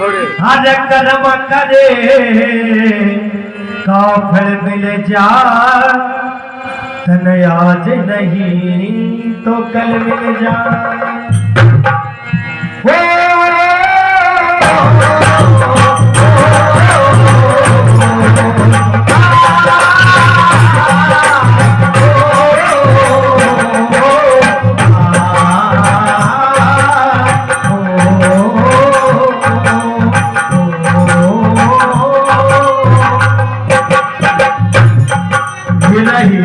छोड़े हर कर्म करे का मिल जा। तन आज नहीं तो कल मिल जा।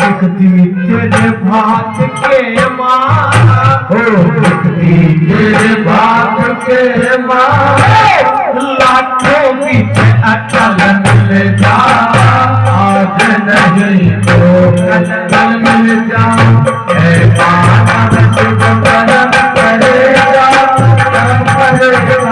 दिखती तेरे भाग के माँ हो दिखती तेरे भाग के माँ very good.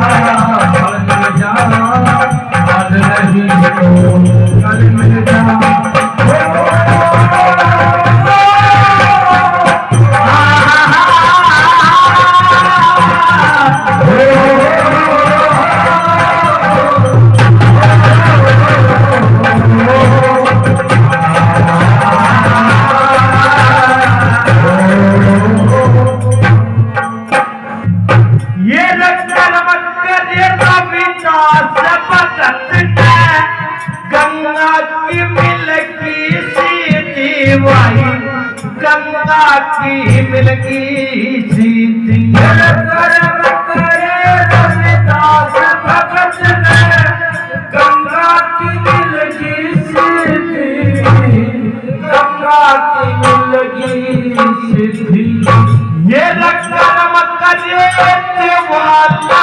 मिलगी सीधी वाई गंगा की मिलगी सीधी ये है गंगा की ये वाला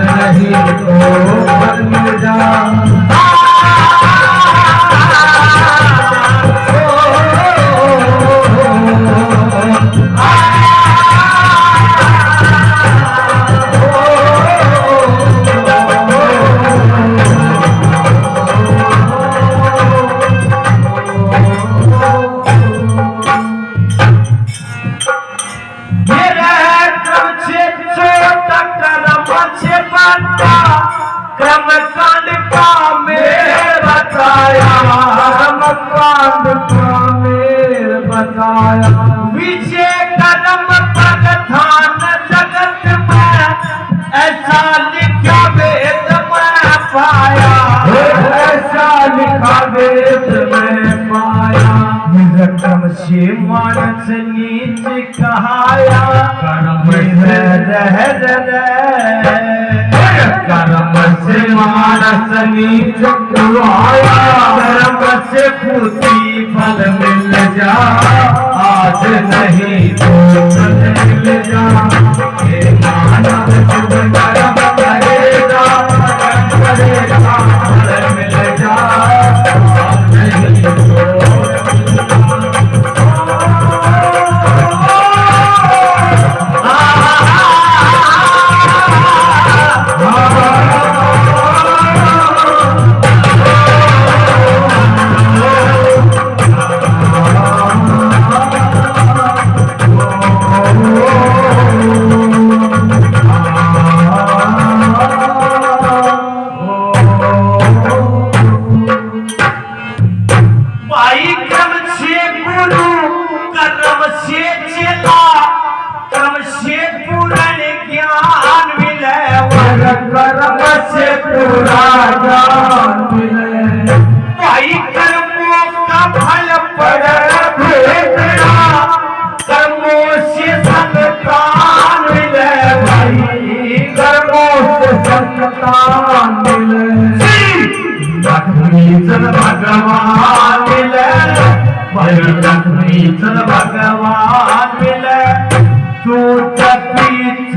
नहीं तो फल जा मेर बताया। जगत ऐसा लिखा वेद में पाया। लिखा वेद में से मानस नीच कहाया। कर्म कर्म से मानस नीच कहाया कर्म से फल मिल जा। आज नहीं ज्ञान कर्म से पूरा ज्ञान मिले भाई कर्मों का फल पड़ भेटना, कर्मों से संतान मिले भाई, कर्मों से संतान मिले। लक्ष्मीचंद भगवान मिले भाई लक्ष्मीचंद भगवान मिले। तू बीच